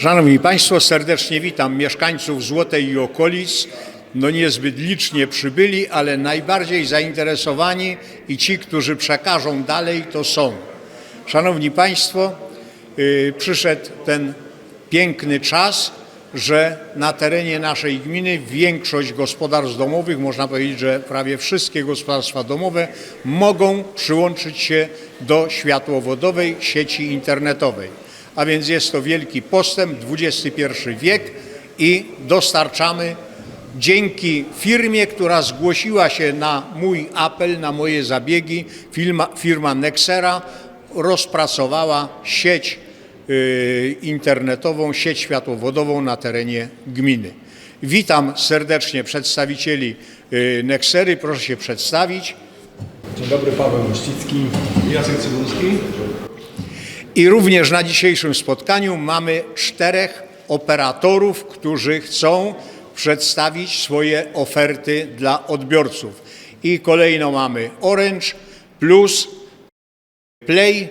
Szanowni Państwo, serdecznie witam mieszkańców Złotej i okolic. No niezbyt licznie przybyli, ale najbardziej zainteresowani i ci, którzy przekażą dalej, to są. Szanowni Państwo, yy, przyszedł ten piękny czas, że na terenie naszej gminy większość gospodarstw domowych, można powiedzieć, że prawie wszystkie gospodarstwa domowe mogą przyłączyć się do światłowodowej sieci internetowej. A więc jest to wielki postęp, XXI wiek i dostarczamy dzięki firmie, która zgłosiła się na mój apel, na moje zabiegi, firma, firma Nexera rozpracowała sieć y, internetową, sieć światłowodową na terenie gminy. Witam serdecznie przedstawicieli y, Nexery, proszę się przedstawić. Dzień dobry, Paweł Mościcki. Jacek Cybulski. I również na dzisiejszym spotkaniu mamy czterech operatorów, którzy chcą przedstawić swoje oferty dla odbiorców. I kolejno mamy Orange, Plus, Play,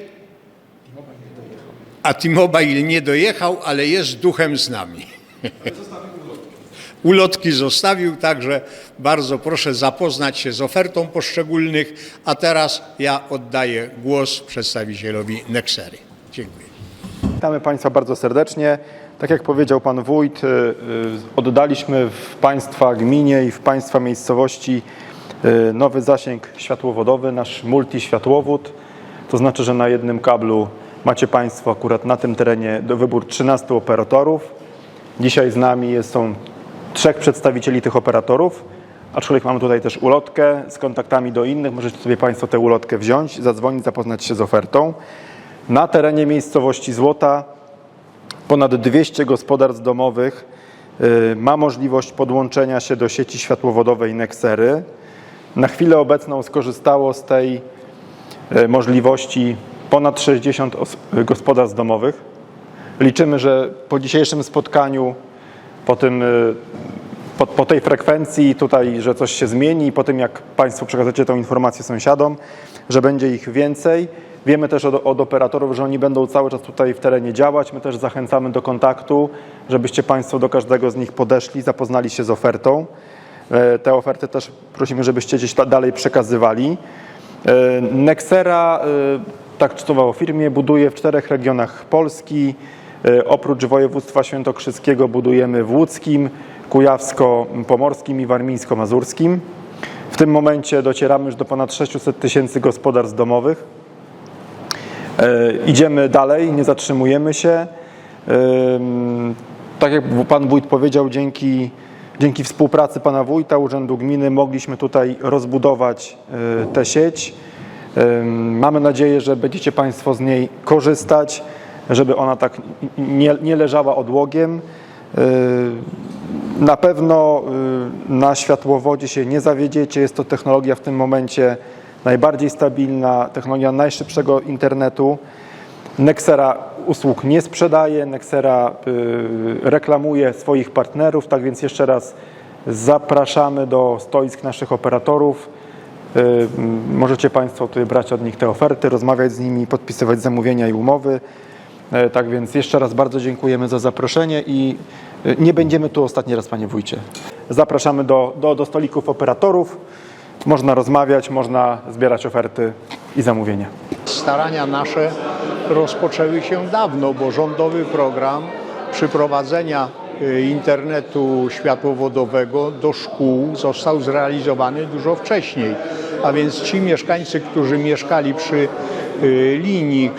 a T-Mobile nie dojechał, ale jest duchem z nami. Ulotki zostawił, także bardzo proszę zapoznać się z ofertą poszczególnych, a teraz ja oddaję głos przedstawicielowi Nexery. Dziękuję. Witamy Państwa bardzo serdecznie. Tak jak powiedział Pan Wójt, y, y, oddaliśmy w Państwa gminie i w Państwa miejscowości y, nowy zasięg światłowodowy, nasz multiświatłowód. To znaczy, że na jednym kablu macie Państwo akurat na tym terenie do wybór 13 operatorów. Dzisiaj z nami są trzech przedstawicieli tych operatorów, aczkolwiek mamy tutaj też ulotkę z kontaktami do innych. Możecie sobie Państwo tę ulotkę wziąć, zadzwonić, zapoznać się z ofertą. Na terenie miejscowości Złota ponad 200 gospodarstw domowych y, ma możliwość podłączenia się do sieci światłowodowej Nexery. Na chwilę obecną skorzystało z tej y, możliwości ponad 60 os- y, gospodarstw domowych. Liczymy, że po dzisiejszym spotkaniu, po, tym, po, po tej frekwencji tutaj, że coś się zmieni i po tym, jak Państwo przekażecie tę informację sąsiadom, że będzie ich więcej. Wiemy też od, od operatorów, że oni będą cały czas tutaj w terenie działać. My też zachęcamy do kontaktu, żebyście Państwo do każdego z nich podeszli, zapoznali się z ofertą. E, Te oferty też prosimy, żebyście gdzieś dalej przekazywali. E, Nexera, e, tak czytowało firmie, buduje w czterech regionach Polski. Oprócz województwa świętokrzyskiego budujemy w łódzkim, kujawsko-pomorskim i warmińsko-mazurskim. W tym momencie docieramy już do ponad 600 tysięcy gospodarstw domowych. E, Idziemy dalej, nie zatrzymujemy się. Tak jak Pan Wójt powiedział, dzięki, dzięki współpracy Pana Wójta, Urzędu Gminy mogliśmy tutaj rozbudować e, tę sieć. Mamy nadzieję, że będziecie Państwo z niej korzystać, żeby ona tak nie, nie leżała odłogiem. Yy, Na pewno y, na światłowodzie się nie zawiedziecie. Jest to technologia w tym momencie najbardziej stabilna, technologia najszybszego internetu. Nexera usług nie sprzedaje, Nexera y, reklamuje swoich partnerów, tak więc jeszcze raz zapraszamy do stoisk naszych operatorów. Y, Możecie Państwo tutaj brać od nich te oferty, rozmawiać z nimi, podpisywać zamówienia i umowy. E, Tak więc jeszcze raz bardzo dziękujemy za zaproszenie i nie będziemy tu ostatni raz, Panie Wójcie. Zapraszamy do, do, do stolików operatorów. Można rozmawiać, można zbierać oferty i zamówienia. Starania nasze rozpoczęły się dawno, bo rządowy program przyprowadzenia y, internetu światłowodowego do szkół został zrealizowany dużo wcześniej. A więc ci mieszkańcy, którzy mieszkali przy y, linii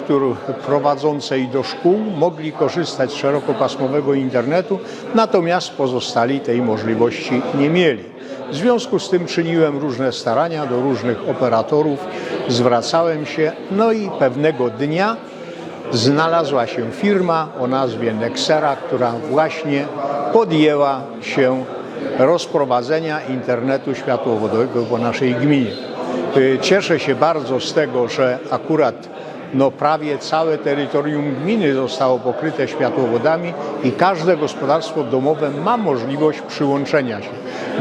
prowadzącej do szkół, mogli korzystać z szerokopasmowego internetu, natomiast pozostali tej możliwości nie mieli. W związku z tym czyniłem różne starania do różnych operatorów, zwracałem się, no i pewnego dnia znalazła się firma o nazwie Nexera, która właśnie podjęła się rozprowadzenia internetu światłowodowego po naszej gminie. Y, Cieszę się bardzo z tego, że akurat no, prawie całe terytorium gminy zostało pokryte światłowodami i każde gospodarstwo domowe ma możliwość przyłączenia się.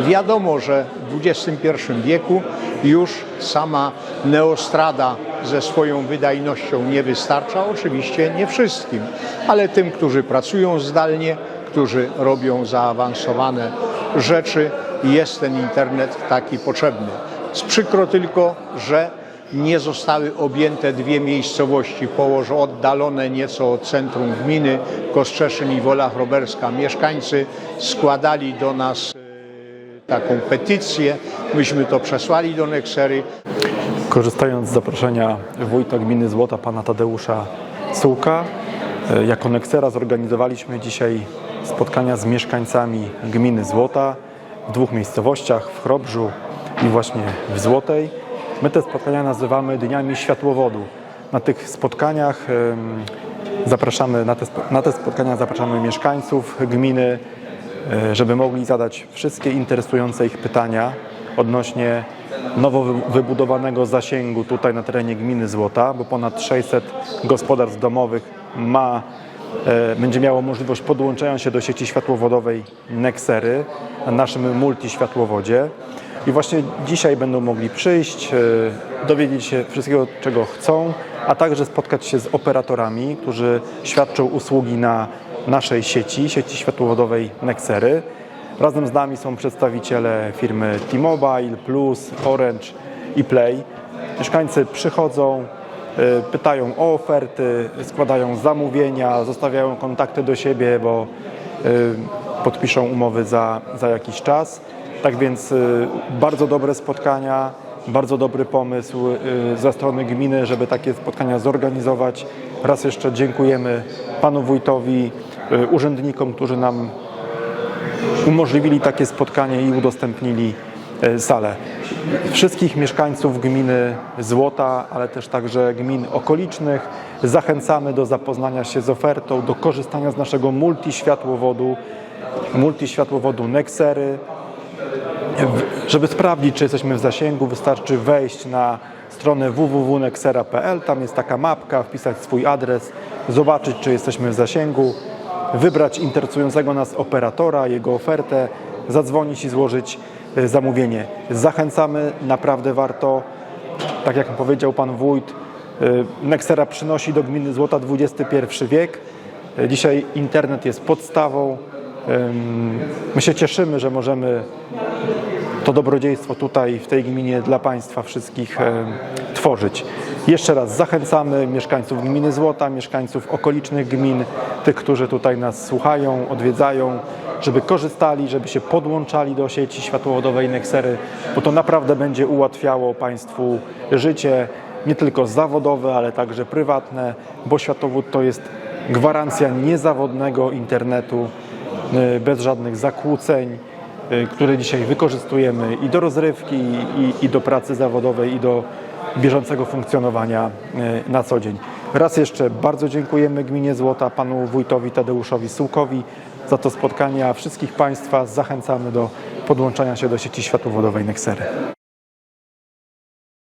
Wiadomo, że w XXI wieku już sama neostrada ze swoją wydajnością nie wystarcza. Oczywiście nie wszystkim, ale tym, którzy pracują zdalnie, którzy robią zaawansowane rzeczy, jest ten internet taki potrzebny. Z przykro tylko, że nie zostały objęte dwie miejscowości położone oddalone nieco od centrum gminy Kostrzeszyn i Wola Chroberska. Mieszkańcy składali do nas e, taką petycję. Myśmy to przesłali do Neksery. Korzystając z zaproszenia wójta gminy Złota, pana Tadeusza Sułka, e, jako Nexera zorganizowaliśmy dzisiaj spotkania z mieszkańcami gminy Złota w dwóch miejscowościach, w Chrobrzu i właśnie w Złotej. My te spotkania nazywamy Dniami Światłowodu. Na tych spotkaniach zapraszamy, na te, na te spotkania zapraszamy mieszkańców gminy, e, żeby mogli zadać wszystkie interesujące ich pytania odnośnie nowo wy- wybudowanego zasięgu tutaj na terenie gminy Złota, bo ponad 600 gospodarstw domowych ma, e, będzie miało możliwość podłączenia się do sieci światłowodowej Nexery na naszym multiświatłowodzie. I właśnie dzisiaj będą mogli przyjść, e, dowiedzieć się wszystkiego, czego chcą, a także spotkać się z operatorami, którzy świadczą usługi na naszej sieci, sieci światłowodowej Nexery. Razem z nami są przedstawiciele firmy T-Mobile, Plus, Orange i Play. Mieszkańcy przychodzą, y, pytają o oferty, składają zamówienia, zostawiają kontakty do siebie, bo y, podpiszą umowy za, za jakiś czas. Tak więc y, bardzo dobre spotkania, bardzo dobry pomysł y, ze strony gminy, żeby takie spotkania zorganizować. Raz jeszcze dziękujemy panu wójtowi, y, urzędnikom, którzy nam umożliwili takie spotkanie i udostępnili salę. Wszystkich mieszkańców gminy Złota, ale też także gmin okolicznych zachęcamy do zapoznania się z ofertą, do korzystania z naszego multiświatłowodu, multiświatłowodu Nexery. Żeby sprawdzić, czy jesteśmy w zasięgu, wystarczy wejść na stronę www.nexera.pl. Tam jest taka mapka, wpisać swój adres, zobaczyć, czy jesteśmy w zasięgu, wybrać interesującego nas operatora, jego ofertę, zadzwonić i złożyć e, zamówienie. Zachęcamy, naprawdę warto. Tak jak powiedział pan wójt, e, Nexera przynosi do gminy Złota XXI wiek. E, Dzisiaj internet jest podstawą. My się cieszymy, że możemy to dobrodziejstwo tutaj w tej gminie dla Państwa wszystkich tworzyć. Jeszcze raz zachęcamy mieszkańców gminy Złota, mieszkańców okolicznych gmin, tych, którzy tutaj nas słuchają, odwiedzają, żeby korzystali, żeby się podłączali do sieci światłowodowej Nexery, bo to naprawdę będzie ułatwiało Państwu życie, nie tylko zawodowe, ale także prywatne, bo światłowód to jest gwarancja niezawodnego internetu, bez żadnych zakłóceń, y, które dzisiaj wykorzystujemy i do rozrywki, i, i do pracy zawodowej, i do bieżącego funkcjonowania y, na co dzień. Raz jeszcze bardzo dziękujemy Gminie Złota, panu wójtowi Tadeuszowi Sułkowi za to spotkanie, a wszystkich Państwa zachęcamy do podłączenia się do sieci światłowodowej Nexery.